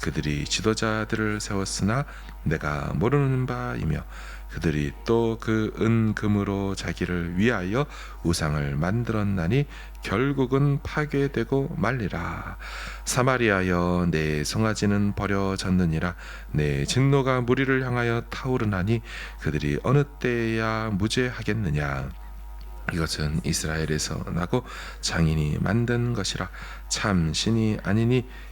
그들이 지도자들을 세웠으나 내가 모르는 바이며 그들이 또 그 은금으로 자기를 위하여 우상을 만들었나니 결국은 파괴되고 말리라. 사마리아여 내 송아지는 버려졌느니라. 내 진노가 무리를 향하여 타오르나니 그들이 어느 때야 무죄하겠느냐. 이것은 이스라엘에서 나고 장인이 만든 것이라. 참 신이 아니니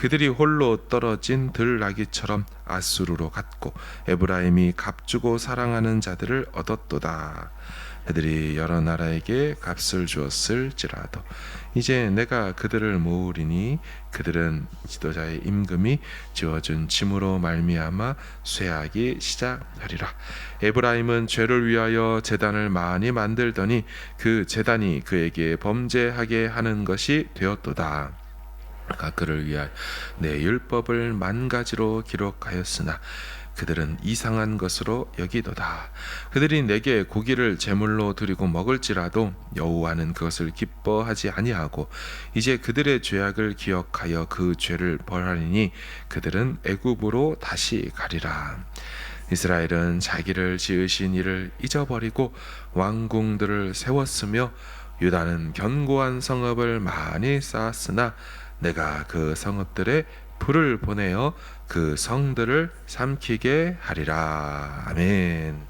그들이 홀로 떨어진 들나귀처럼 아수르로 갔고 에브라임이 값주고 사랑하는 자들을 얻었도다. 그들이 여러 나라에게 값을 주었을지라도 이제 내가 그들을 모으리니 그들은 지도자의 임금이 지어준 짐으로 말미암아 쇠하기 시작하리라 에브라임은 죄를 위하여 재단을 많이 만들더니 그 재단이 그에게 범죄하게 하는 것이 되었도다 가 그를 위하여 내 율법을 만 가지로 기록하였으나 그들은 이상한 것으로 여기도다. 그들이 내게 고기를 제물로 드리고 먹을지라도 여호와는 그것을 기뻐하지 아니하고 이제 그들의 죄악을 기억하여 그 죄를 벌하리니 그들은 애굽으로 다시 가리라. 이스라엘은 자기를 지으신 이를 잊어버리고 왕궁들을 세웠으며 유다는 견고한 성읍을 많이 쌓았으나 내가 그 성읍들에 불을 보내어 그 성들을 삼키게 하리라. 아멘.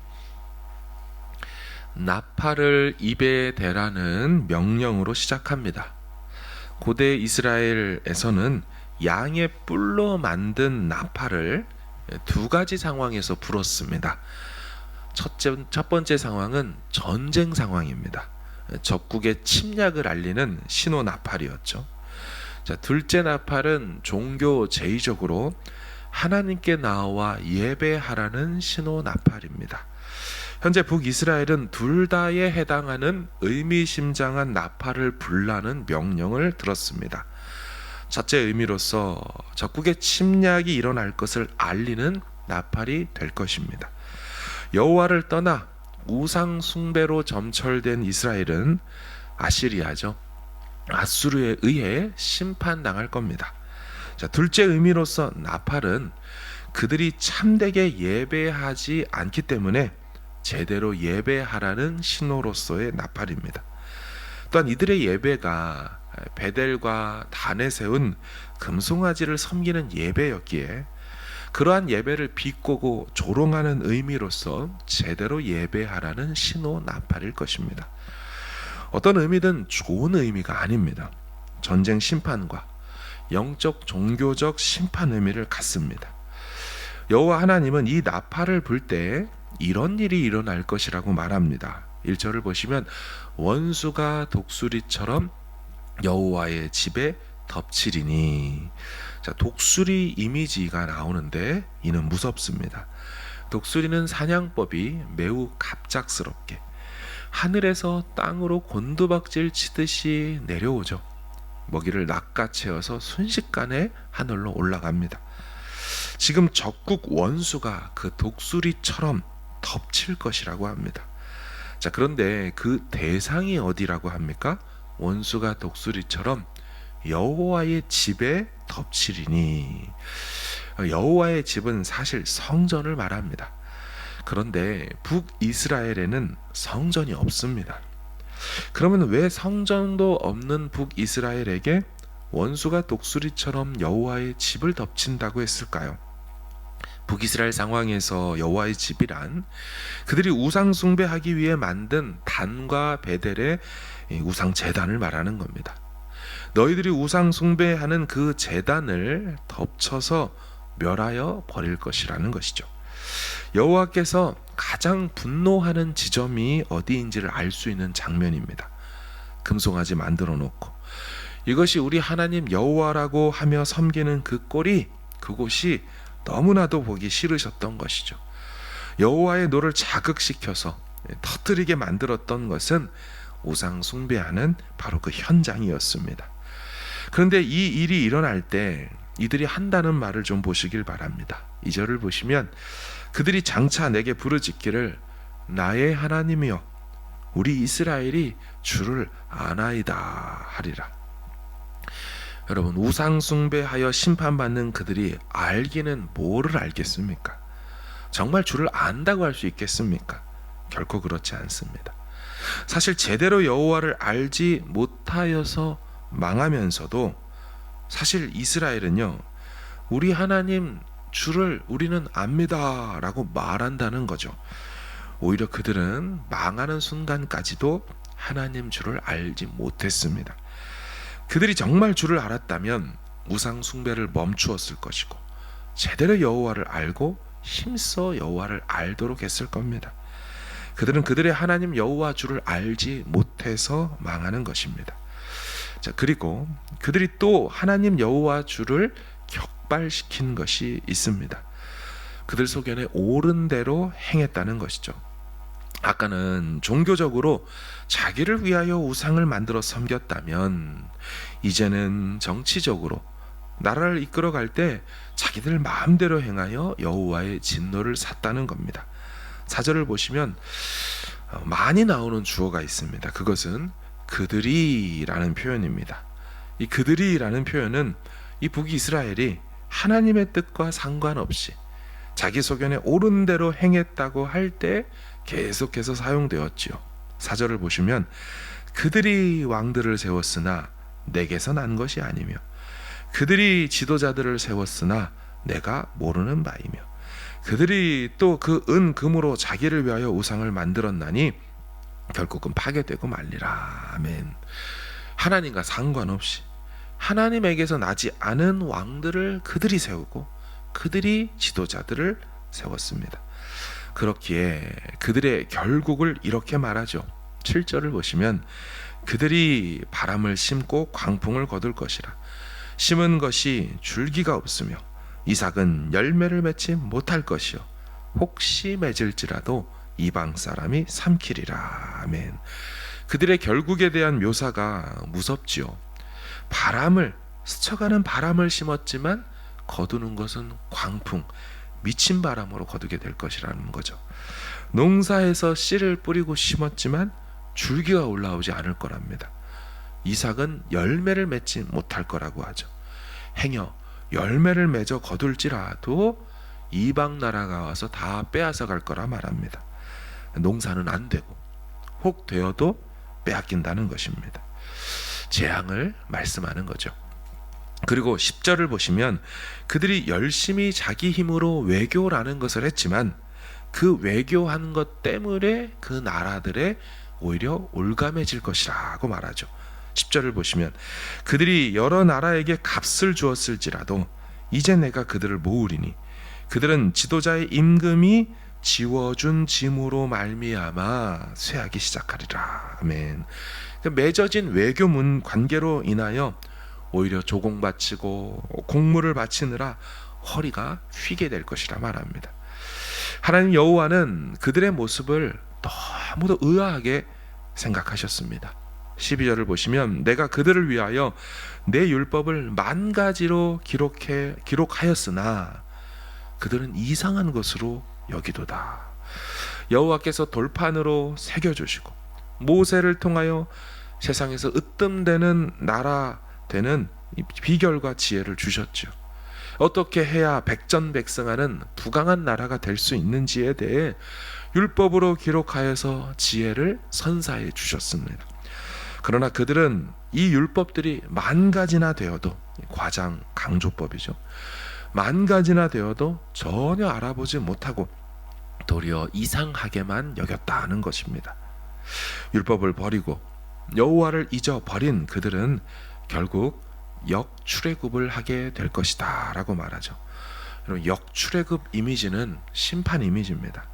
나팔을 입에 대라는 명령으로 시작합니다. 고대 이스라엘에서는 양의 뿔로 만든 나팔을 두 가지 상황에서 불었습니다. 첫째, 첫 번째 상황은 전쟁 상황입니다. 적국의 침략을 알리는 신호 나팔이었죠. 자, 둘째 나팔은 종교 제의적으로 하나님께 나와 예배하라는 신호 나팔입니다. 현재 북이스라엘은 둘 다에 해당하는 의미심장한 나팔을 불라는 명령을 들었습니다. 첫째 의미로서 적국의 침략이 일어날 것을 알리는 나팔이 될 것입니다. 여호와를 떠나 우상 숭배로 점철된 이스라엘은 아시리아죠. 아수르에 의해 심판당할 겁니다. 자, 둘째 의미로서 나팔은 그들이 참되게 예배하지 않기 때문에 제대로 예배하라는 신호로서의 나팔입니다. 또한 이들의 예배가 베델과 단에 세운 금송아지를 섬기는 예배였기에 그러한 예배를 비꼬고 조롱하는 의미로서 제대로 예배하라는 신호 나팔일 것입니다. 어떤 의미든 좋은 의미가 아닙니다. 전쟁 심판과 영적 종교적 심판 의미를 갖습니다. 여호와 하나님은 이 나팔을 불 때 이런 일이 일어날 것이라고 말합니다. 1절을 보시면 원수가 독수리처럼 여호와의 집에 덮치리니 자, 독수리 이미지가 나오는데 이는 무섭습니다. 독수리는 사냥법이 매우 갑작스럽게 하늘에서 땅으로 곤두박질 치듯이 내려오죠. 먹이를 낚아채어서 순식간에 하늘로 올라갑니다. 지금 적국 원수가 그 독수리처럼 덮칠 것이라고 합니다. 자, 그런데 그 대상이 어디라고 합니까? 원수가 독수리처럼 여호와의 집에 덮치리니 여호와의 집은 사실 성전을 말합니다. 그런데 북이스라엘에는 성전이 없습니다. 그러면 왜 성전도 없는 북이스라엘에게 원수가 독수리처럼 여호와의 집을 덮친다고 했을까요? 북이스라엘 상황에서 여호와의 집이란 그들이 우상 숭배하기 위해 만든 단과 베델의 이 우상 제단을 말하는 겁니다. 너희들이 우상 숭배하는 그 제단을 덮쳐서 멸하여 버릴 것이라는 것이죠. 여호와께서 가장 분노하는 지점이 어디인지를 알 수 있는 장면입니다. 금송아지 만들어 놓고 이것이 우리 하나님 여호와라고 하며 섬기는 그 꼴이 그곳이 너무나도 보기 싫으셨던 것이죠. 여호와의 노를 자극시켜서 터뜨리게 만들었던 것은 우상 숭배하는 바로 그 현장이었습니다. 그런데 이 일이 일어날 때 이들이 한다는 말을 좀 보시길 바랍니다. 이 절을 보시면 그들이 장차 내게 부르짖기를 나의 하나님이여 우리 이스라엘이 주를 아나이다 하리라. 여러분 우상 숭배하여 심판받는 그들이 알기는 뭐를 알겠습니까? 정말 주를 안다고 할 수 있겠습니까? 결코 그렇지 않습니다. 사실 제대로 여호와를 알지 못하여서 망하면서도 사실 이스라엘은요 우리 하나님 주를 우리는 압니다 라고 말한다는 거죠. 오히려 그들은 망하는 순간까지도 하나님 주를 알지 못했습니다. 그들이 정말 주를 알았다면 우상 숭배를 멈추었을 것이고 제대로 여호와를 알고 힘써 여호와를 알도록 했을 겁니다. 그들은 그들의 하나님 여호와 주를 알지 못해서 망하는 것입니다. 자, 그리고 그들이 또 하나님 여호와 주를 격발시킨 것이 있습니다. 그들 속에는 옳은 대로 행했다는 것이죠. 아까는 종교적으로 자기를 위하여 우상을 만들어 섬겼다면 이제는 정치적으로 나라를 이끌어 갈 때 자기들 마음대로 행하여 여호와의 진노를 샀다는 겁니다. 사절을 보시면 어, 많이 나오는 주어가 있습니다. 그것은 그들이라는 표현입니다. 이 그들이라는 표현은 이 북이스라엘이 하나님의 뜻과 상관없이 자기 소견에 옳은 대로 행했다고 할 때 계속해서 사용되었지요. 사절을 보시면 그들이 왕들을 세웠으나 내게서 난 것이 아니며 그들이 지도자들을 세웠으나 내가 모르는 바이며 그들이 또 그 은 금으로 자기를 위하여 우상을 만들었나니 결국은 파괴되고 말리라. 아멘. 하나님과 상관없이 하나님에게서 나지 않은 왕들을 그들이 세우고 그들이 지도자들을 세웠습니다. 그렇기에 그들의 결국을 이렇게 말하죠. 7절을 보시면 그들이 바람을 심고 광풍을 거둘 것이라. 심은 것이 줄기가 없으며 이삭은 열매를 맺지 못할 것이요 혹시 맺을지라도 이방 사람이 삼키리라 아멘. 그들의 결국에 대한 묘사가 무섭지요. 바람을 스쳐가는 바람을 심었지만 거두는 것은 광풍, 미친 바람으로 거두게 될 것이라는 거죠. 농사에서 씨를 뿌리고 심었지만 줄기가 올라오지 않을 거랍니다. 이삭은 열매를 맺지 못할 거라고 하죠. 행여 열매를 맺어 거둘지라도 이방 나라가 와서 다 빼앗아 갈 거라 말합니다. 농사는 안 되고 혹 되어도 빼앗긴다는 것입니다. 재앙을 말씀하는 거죠. 그리고 10절을 보시면 그들이 열심히 자기 힘으로 외교라는 것을 했지만 그 외교한 것 때문에 그 나라들의 오히려 올감해질 것이라고 말하죠. 10절을 보시면 그들이 여러 나라에게 값을 주었을지라도 이제 내가 그들을 모으리니 그들은 지도자의 임금이 지워준 짐으로 말미암아 쇠하기 시작하리라. 아멘. 그러니까 맺어진 외교문 관계로 인하여 오히려 조공 바치고 공물을 바치느라 허리가 휘게 될 것이라 말합니다. 하나님 여호와는 그들의 모습을 너무도 의아하게 생각하셨습니다. 12절을 보시면 내가 그들을 위하여 내 율법을 만 가지로 기록해 기록하였으나 그들은 이상한 것으로 여기도다. 여호와께서 돌판으로 새겨 주시고 모세를 통하여 세상에서 으뜸되는 나라 되는 비결과 지혜를 주셨죠. 어떻게 해야 백전백승하는 부강한 나라가 될 수 있는지에 대해 율법으로 기록하여서 지혜를 선사해 주셨습니다. 그러나 그들은 이 율법들이 만 가지나 되어도 과장 강조법이죠. 만 가지나 되어도 전혀 알아보지 못하고 도리어 이상하게만 여겼다는 것입니다. 율법을 버리고 여호와를 잊어 버린 그들은 결국 역출애굽을 하게 될 것이다라고 말하죠. 역출애굽 이미지는 심판 이미지입니다.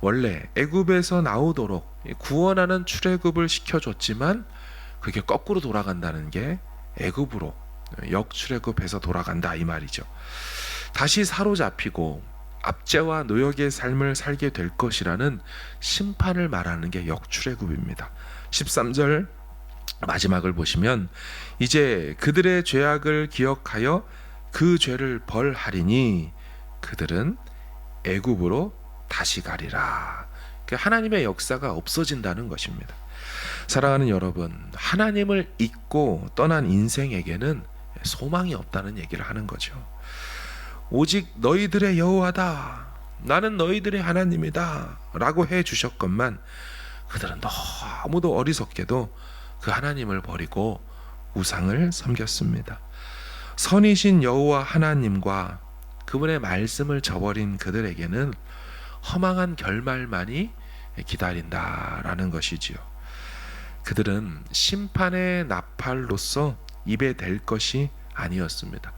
원래 애굽에서 나오도록 구원하는 출애굽을 시켜줬지만 그게 거꾸로 돌아간다는 게 애굽으로 역출애굽해서 돌아간다 이 말이죠. 다시 사로잡히고 압제와 노역의 삶을 살게 될 것이라는 심판을 말하는 게 역출애굽입니다. 13절 마지막을 보시면 이제 그들의 죄악을 기억하여 그 죄를 벌하리니 그들은 애굽으로 다시 가리라. 그 하나님의 역사가 없어진다는 것입니다. 사랑하는 여러분, 하나님을 잊고 떠난 인생에게는 소망이 없다는 얘기를 하는 거죠. 오직 너희들의 여호와다. 나는 너희들의 하나님이다 라고 해 주셨건만 그들은 너무도 어리석게도 그 하나님을 버리고 우상을 섬겼습니다. 선이신 여호와 하나님과 그분의 말씀을 저버린 그들에게는 허망한 결말만이 기다린다라는 것이지요. 그들은 심판의 나팔로서 입에 댈 것이 아니었습니다.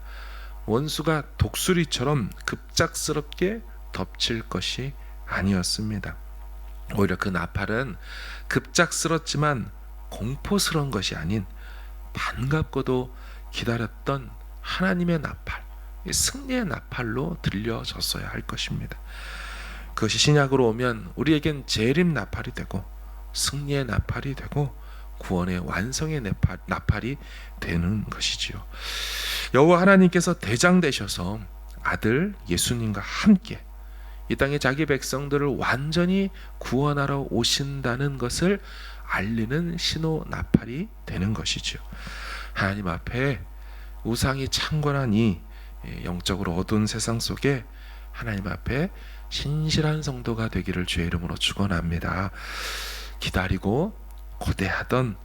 원수가 독수리처럼 급작스럽게 덮칠 것이 아니었습니다. 오히려 그 나팔은 급작스럽지만 공포스러운 것이 아닌 반갑고도 기다렸던 하나님의 나팔, 승리의 나팔로 들려졌어야 할 것입니다. 그것이 신약으로 오면 우리에겐 재림 나팔이 되고 승리의 나팔이 되고 구원의 완성의 나팔, 나팔이 되는 것이지요. 여호와 하나님께서 대장 되셔서 아들 예수님과 함께 이 땅에 자기 백성들을 완전히 구원하러 오신다는 것을 알리는 신호 나팔이 되는 것이죠. 하나님 앞에 우상이 창궐한 이 영적으로 어두운 세상 속에 하나님 앞에 신실한 성도가 되기를 주의 이름으로 축원합니다. 기다리고 고대하던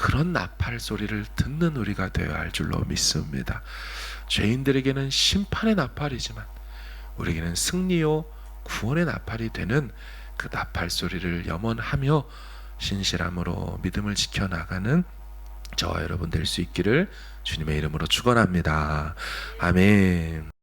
그런 나팔 소리를 듣는 우리가 되어야 할 줄로 믿습니다. 죄인들에게는 심판의 나팔이지만 우리에게는 승리요 구원의 나팔이 되는 그 나팔 소리를 염원하며 신실함으로 믿음을 지켜 나가는 저와 여러분 될 수 있기를 주님의 이름으로 축원합니다. 아멘.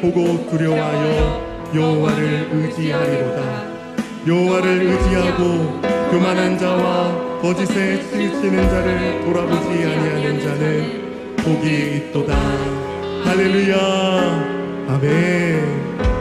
보고 두려워하여 여호와를 의지하리로다. 여호와를 의지하고 교만한 자와 거짓에 치우치는 자를 돌아보지 아니하는 자는 복이 있도다. 할렐루야. 아멘.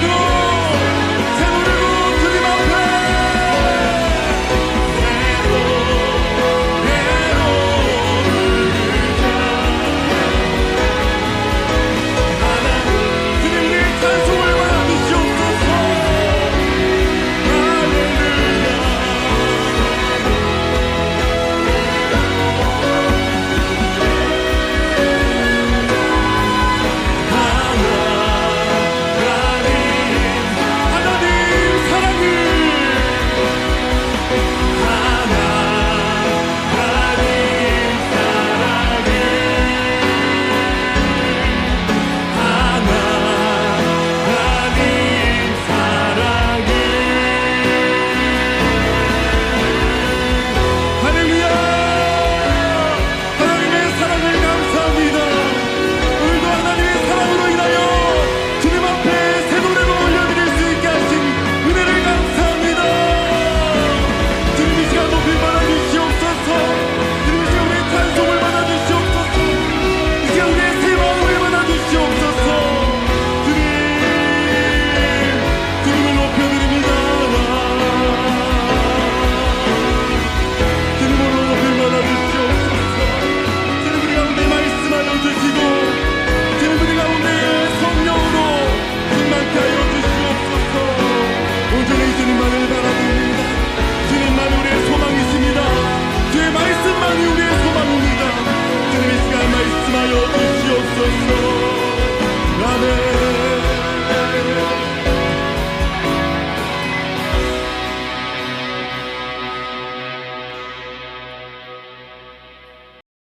good.